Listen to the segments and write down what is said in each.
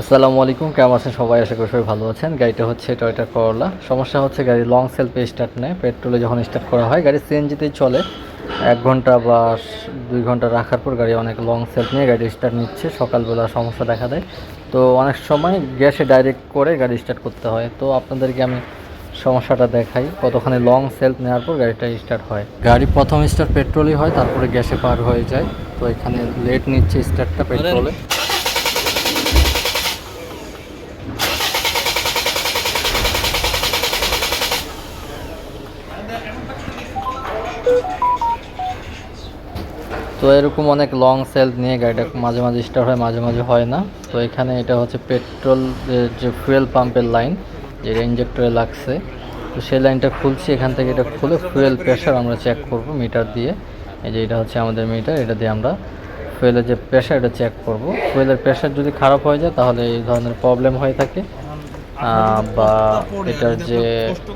আসসালামু আলাইকুম, কেমন আছেন সবাই? আশা করি সবাই ভালো আছেন। গাড়িটা হচ্ছে টয়োটা করলা সমস্যা হচ্ছে গাড়ি লং সেলফে স্টার্ট নেয়। পেট্রোলে যখন স্টার্ট করা হয়, গাড়ি সিএনজিতেই চলে। এক ঘণ্টা বা দুই ঘণ্টা রাখার পর গাড়ি অনেক লং সেলফ নিয়ে গাড়ি স্টার্ট নিচ্ছে। সকালবেলা সমস্যা দেখা দেয়। তো অনেক সময় গ্যাসে ডাইরেক্ট করে গাড়ি স্টার্ট করতে হয়। তো আপনাদেরকে আমি সমস্যাটা দেখাই। কতখানি লং সেলফ নেওয়ার পর গাড়িটা স্টার্ট হয়। গাড়ি প্রথম স্টার্ট পেট্রোলই হয়, তারপরে গ্যাসে পার হয়ে যায়। তো এখানে লেট নিচ্ছে স্টার্টটা পেট্রোলে তো এরকম অনেক লং সেল নিয়ে গাড়িটা মাঝে মাঝে স্টার্ট হয়, মাঝে মাঝে হয় না। তো এখানে এটা হচ্ছে পেট্রোল যে ফুয়েল পাম্পের লাইন যেটা ইঞ্জেক্টরে লাগছে। তো সেই লাইনটা খুলছি, এখান থেকে এটা খুলে ফুয়েল প্রেশার আমরা চেক করব মিটার দিয়ে। এই যে এটা হচ্ছে আমাদের মিটার এটা দিয়ে আমরা ফুয়েলের যে প্রেশার এটা চেক করব। ফুয়েলের প্রেশার যদি খারাপ হয়ে যায়, তাহলে এই ধরনের প্রবলেম হয়ে থাকে। বা এটার যে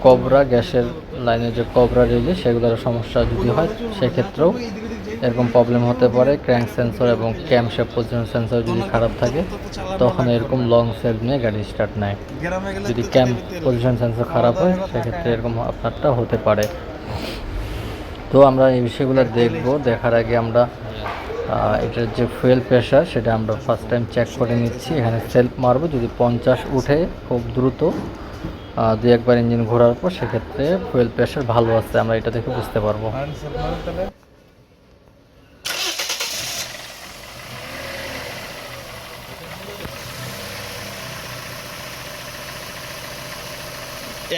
কবরা গ্যাসের লাইনের যে কবরা রেলে সেগুলোর সমস্যা যদি হয়, সেক্ষেত্রেও এরকম প্রবলেম হতে পারে ক্র্যাঙ্ক সেন্সর এবং ক্যাম শেপ পজিশন সেন্সর যদি খারাপ থাকে, তখন এরকম লং সেল নিয়ে গাড়ি স্টার্ট নেয়। যদি ক্যাম পজিশন সেন্সর খারাপ হয়, সেক্ষেত্রে এরকম আপনারটা হতে পারে। তো আমরা এই বিষয়গুলো দেখব। দেখার আগে আমরা এটার যে ফুয়েল প্রেশার সেটা আমরা ফার্স্ট টাইম চেক করে নিচ্ছি। এখানে সেলফ মারবো, যদি পঞ্চাশ উঠে খুব দ্রুত দুই একবার ইঞ্জিন ঘোরার পর, সেক্ষেত্রে ফুয়েল প্রেশার ভালো আছে আমরা এটা দেখে বুঝতে পারব।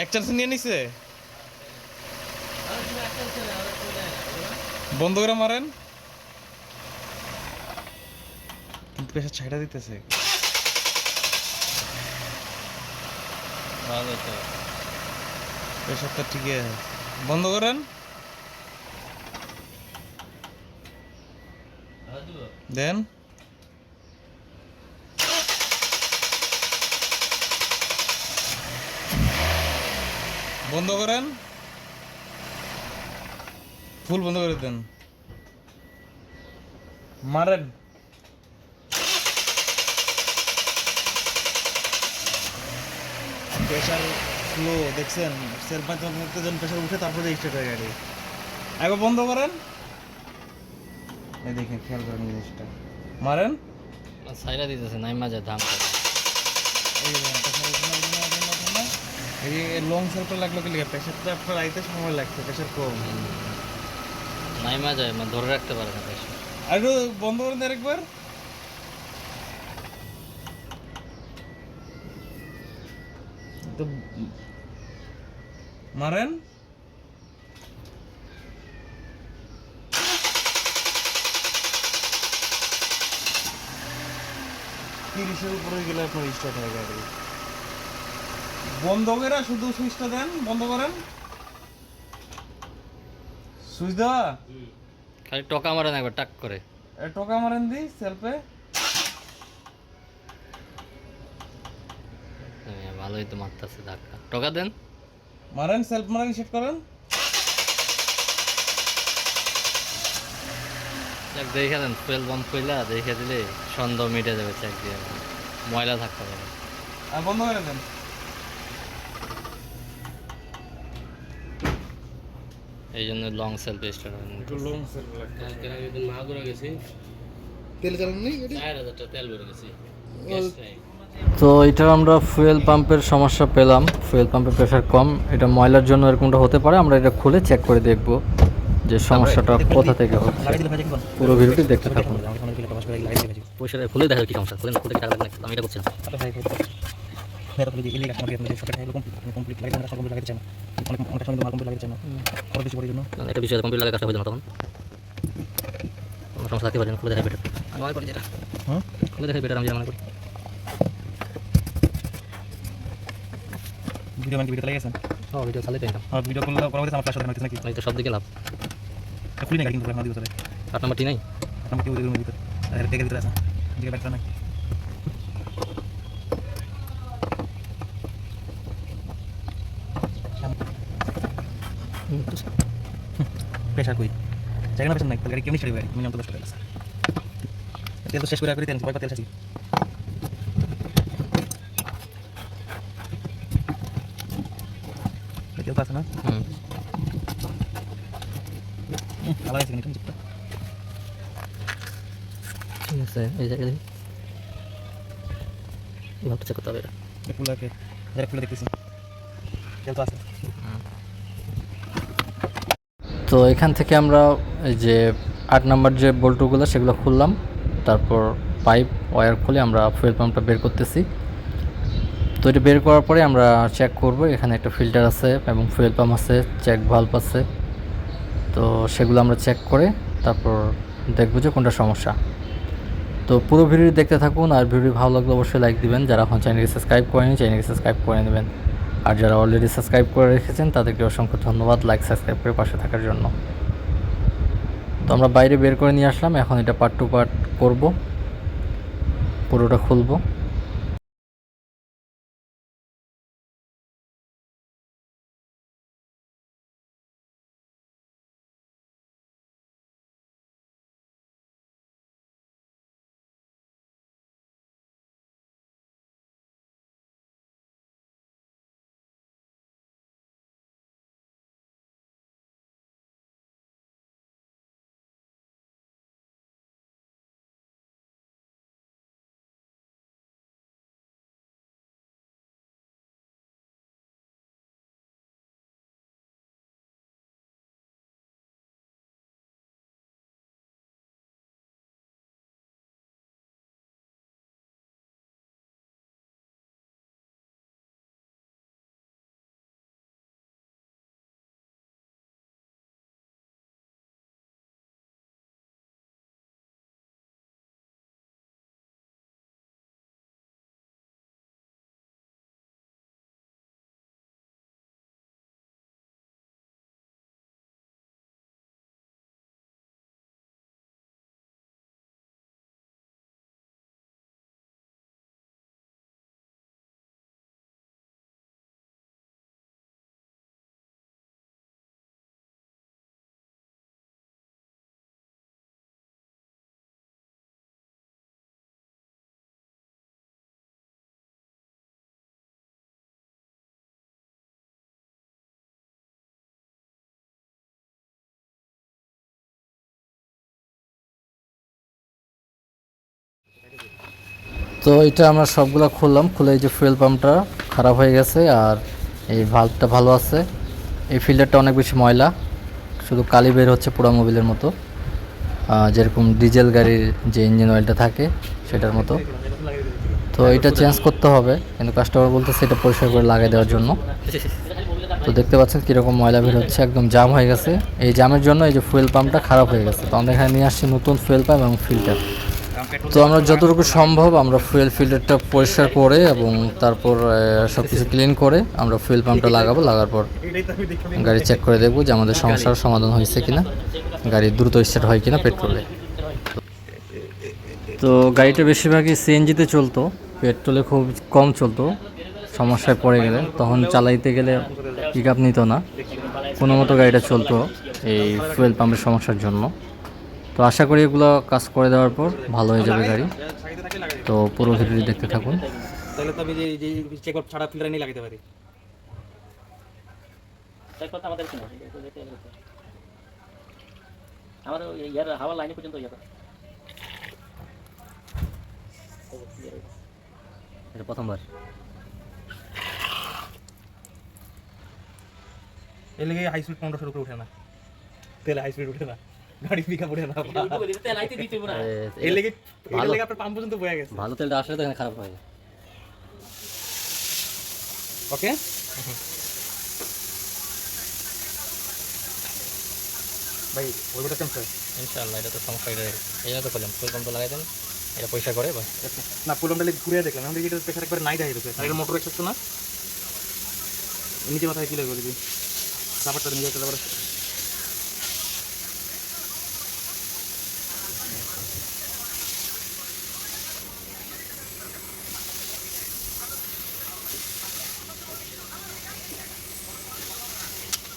এক চান্স নিয়ে নিছে। বন্ধ করে মারেন। কিন্তু পেশা ছাইটা দিতেছে। প্রেশারটা ঠিকই আছে। বন্ধ করেন। দেন। বন্ধ করেন। ফুল বন্ধ করে দেন। মারেন। প্রেশার স্লো দেখছেন? সেলফ মাধ্যমে যখন প্রেশার উঠে তারপরে স্টার্ট হয় গাড়ি একবার বন্ধ করেন। এই দেখেন খেয়াল করেন জিনিসটা। মারেন। সাইরা দিতেছে নাই মাঝে ধাম এই যে দেখেন, pressure উঠে না, উঠে না, উঠে না, উঠে না। এই যে লং সেলফে লাগল কি প্রেশারটা আপনার আইতে সময় লাগছে প্রেশার কম। নাই মাঝে মানে ধরে রাখতে পারে না আর একটু বন্ধ করেন একবার তো মারেন। তিরিশের উপরে গেলে আপনার স্টার্ট হয় গাড়ি। বন্ধ করে শুধু সুইচটা দেন বন্ধ করেন। সুইচ দেওয়া? খালি টকা মারেন একবার টাক করে। এ টোকা মারেন দি সেলফে। হ্যাঁ, ভালোই তো মারতেছে ধাক্কা। টকা দেন। মারেন সেলফ মারেন সেট করেন। চেক দেখে দেন ফুয়েল পাম্প কইলা দেখে দিলে সন্দেহ মিটে যাবে চেক দিয়ে। ময়লা থাকতে পারে। আর বন্ধ করে দেন। এই জন্য লং হয় একটু লং সেলফ লাগবে মাগুরা গেছি তেল চালান নেই গাড়ি চার হাজারটা তেল ভরে গেছি তো এটা আমরা ফুয়েল পাম্পের সমস্যা পেলাম ফুয়েল পাম্পের প্রেশার কম এটা ময়লার জন্য এরকমটা হতে পারে আমরা এটা খুলে চেক করে দেখব যে সমস্যাটা কোথা থেকে হচ্ছে পুরো ভিডিওটি দেখতে থাকুন পয়সা খুলে দেখা কি সমস্যা খুলে খুলে আমি এটা বিষয়ে লাগে কাজটা হয়ে তখন। কোনো সমস্যা থাকতে পারে না খুলে দেখাই বেটার আমি যেটা হ্যাঁ খুলে দেখাই বেটার আমি যেটা মনে করি। ভিডিও মানে ভিডিও ভিডিও ভিডিও করলে আমার হতে নাকি? তো সব দিকে লাভ। খুলি না গাড়ি কিন্তু আমার দিকে চলে আট নাই? কেউ দিকে ভিতরে। আর দেখে ভিতরে আছে। দিকে নাই। প্রেশার কুইক জায়গা না পেছন নাই তাহলে গাড়ি কেমনি ছেড়ে গাড়ি মিনিমাম তো দশ টাকা স্যার তেল তো শেষ করে করে তেল পয়সা তেল শেষ তেল তো আছে না হুম আলাদা আছে ঠিক আছে এই জায়গা দেখি। এবার চেক করতে হবে এটা। ফুল আছে ফুল দেখতেছি। তেল তো আছে। হুম। তো এখান থেকে আমরা এই যে আট নাম্বার যে বল্টুগুলো, সেগুলো খুললাম। তারপর পাইপ ওয়্যার খুলে আমরা ফুয়েল পাম্পটা বের করতেছি। তো এটা বের করার পরে আমরা চেক করব, এখানে একটা ফিল্টার আছে এবং ফুয়েল পাম্প আছে চেক ভাল্ব আছে। তো সেগুলো আমরা চেক করে তারপর দেখব যে কোনটা সমস্যা। তো পুরো ভিডিও দেখতে থাকুন, আর ভিডিও ভালো লাগলে অবশ্যই লাইক দিবেন। যারা এখন চ্যানেলকে সাবস্ক্রাইব করেনি চ্যানেলকে সাবস্ক্রাইব করে নেবেন। আর যারা অলরেডি সাবস্ক্রাইব করে রেখেছেন, তাদেরকে অসংখ্য ধন্যবাদ লাইক সাবস্ক্রাইব করে পাশে থাকার জন্য। তো আমরা বাইরে বের করে নিয়ে আসলাম, এখন এটা পার্ট টু পার্ট করব। পুরোটা খুলবো। তো এটা আমরা সবগুলো খুললাম, খুলে এই যে ফুয়েল পাম্পটা খারাপ হয়ে গেছে আর এই ভাল্বটা ভালো আছে। এই ফিল্টারটা অনেক বেশি ময়লা, শুধু কালি বের হচ্ছে পুরো মোবিলের মতো। যেরকম ডিজেল গাড়ির যে ইঞ্জিন অয়েলটা থাকে, সেটার মতো। তো এটা চেঞ্জ করতে হবে, কিন্তু কাস্টমার বলতেছে এটা পরিষ্কার করে লাগিয়ে দেওয়ার জন্য। তো দেখতে পাচ্ছেন কীরকম ময়লা বের হচ্ছে, একদম জাম হয়ে গেছে। এই জামের জন্য এই যে ফুয়েল পাম্পটা খারাপ হয়ে গেছে। তো আমরা এখানে নিয়ে আসছি নতুন ফুয়েল পাম্প এবং ফিল্টার তো আমরা যতটুকু সম্ভব আমরা ফুয়েল ফিল্টারটা পরিষ্কার করে এবং তারপর সব কিছু ক্লিন করে আমরা ফুয়েল পাম্পটা লাগাবো। লাগার পর গাড়ি চেক করে দেখব যে আমাদের সমস্যার সমাধান হয়েছে কিনা। গাড়ি দ্রুত স্টার্ট হয় কিনা পেট্রোলে তো গাড়িটা বেশিরভাগই সিএনজিতে চলতো। পেট্রোলে খুব কম চলতো। সমস্যায় পড়ে গেলে। তখন চালাইতে গেলে পিক আপ নিত না। কোনো মতো গাড়িটা চলতো এই ফুয়েল পাম্পের সমস্যার জন্য। তো আশা করি এগুলো কাজ করে দেওয়ার পর ভালো হয়ে যাবে গাড়ি। তো পুরো ভিডিও দেখতে থাকুন। তাহলে তো আমি যে যে চেক আউট ছাড়া ফিল্টার নিয়ে লাগাতে পারি। চেক করতে আমাদের কিনা আমাদের ইয়ার হাওয়ার লাইনে পর্যন্ত ইয়ে করে এটা প্রথমবার। এর লেগে হাই স্পিড পনেরোশোর উপরে উঠে না। তেলে হাই স্পিড উঠে না। গাড়ি পিক উঠে না তেল আইতে দিতে না এর লেগে এর ভালো। লেগে আপনার পাম্প পর্যন্ত বয়ে গেছে। ভালো তেলটা আসলে তো এখানে খারাপ হয়। ওকে? ভাই ওই গোটা কেমন ইনশাআল্লাহ এটা তো সমস্যা এটা এই জন্য তো করলাম। ফুল পাম্প লাগাই দেন এটা পয়সা করে বাস। না পুলমটা লেগে ঘুরে দেখলাম। দেখি এটা প্রেশার একবার নাই দেখা গেছে আর এটা মোটর না? নিচে মাথায় কি লাগবে নিয়ে যেতে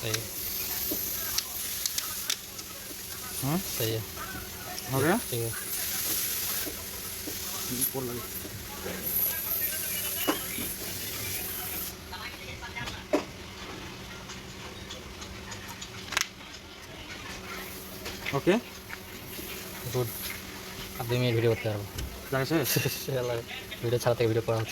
Iya. Iya. Oke, iya. okay. good. Abdi video terbaru. Langsung. Selalu. Video cara video kurang.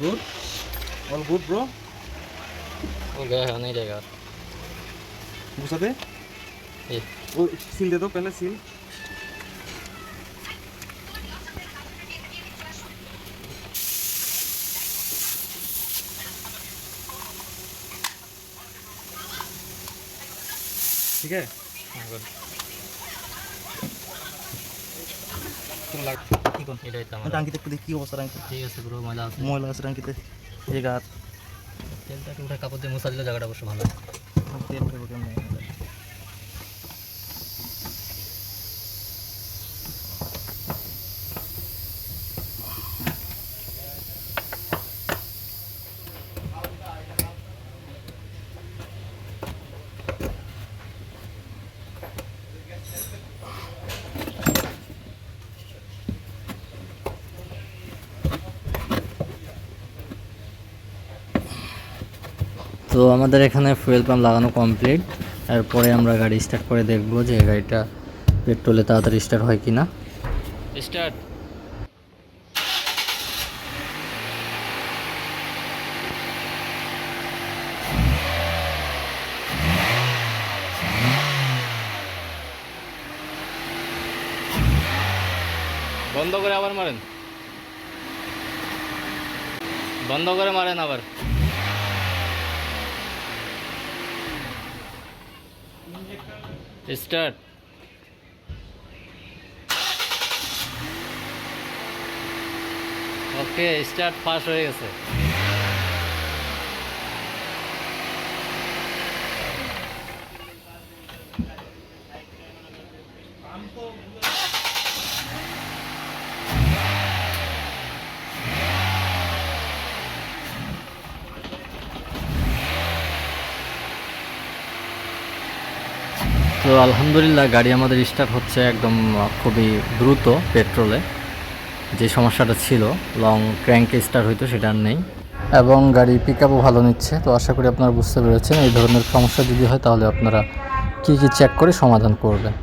Good all good bro हो गया है नहीं जाएगा घुसा दे ये वो सील दे दो पहले सील ठीक है तुम लग কি কোন এটাই তো আমার টাঙ্কিতে একটু দেখি কি অবস্থা টাঙ্কি ঠিক আছে পুরো ময়লা আছে। ময়লা আছে টাঙ্কিতে এই গাছ। তেলটা একটু উঠে কাপড় দিয়ে মশা দিলে জায়গাটা অবশ্য ভালো তেল কেমন তো আমাদের এখানে ফুয়েল পাম্প লাগানো কমপ্লিট এরপরে আমরা গাড়ি স্টার্ট করে দেখব যে গাড়িটা পেট্রোলে তাড়াতাড়ি স্টার্ট হয় কি না স্টার্ট বন্ধ করে আবার মারেন। বন্ধ করে মারেন আবার। স্টার্ট ওকে স্টার্ট পাস হয়ে গেছে তো আলহামদুলিল্লাহ গাড়ি আমাদের স্টার্ট হচ্ছে একদম খুবই দ্রুত পেট্রোলে যে সমস্যাটা ছিল লং ক্র্যাঙ্কে স্টার্ট হইতো, সেটা আর নেই। এবং গাড়ি পিক আপও ভালো নিচ্ছে, তো আশা করি আপনারা বুঝতে পেরেছেন। এই ধরনের সমস্যা যদি হয়, তাহলে আপনারা কী কী চেক করে সমাধান করবেন।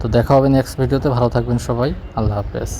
তো দেখা হবে নেক্সট ভিডিওতে ভালো থাকবেন সবাই। আল্লাহ হাফেজ।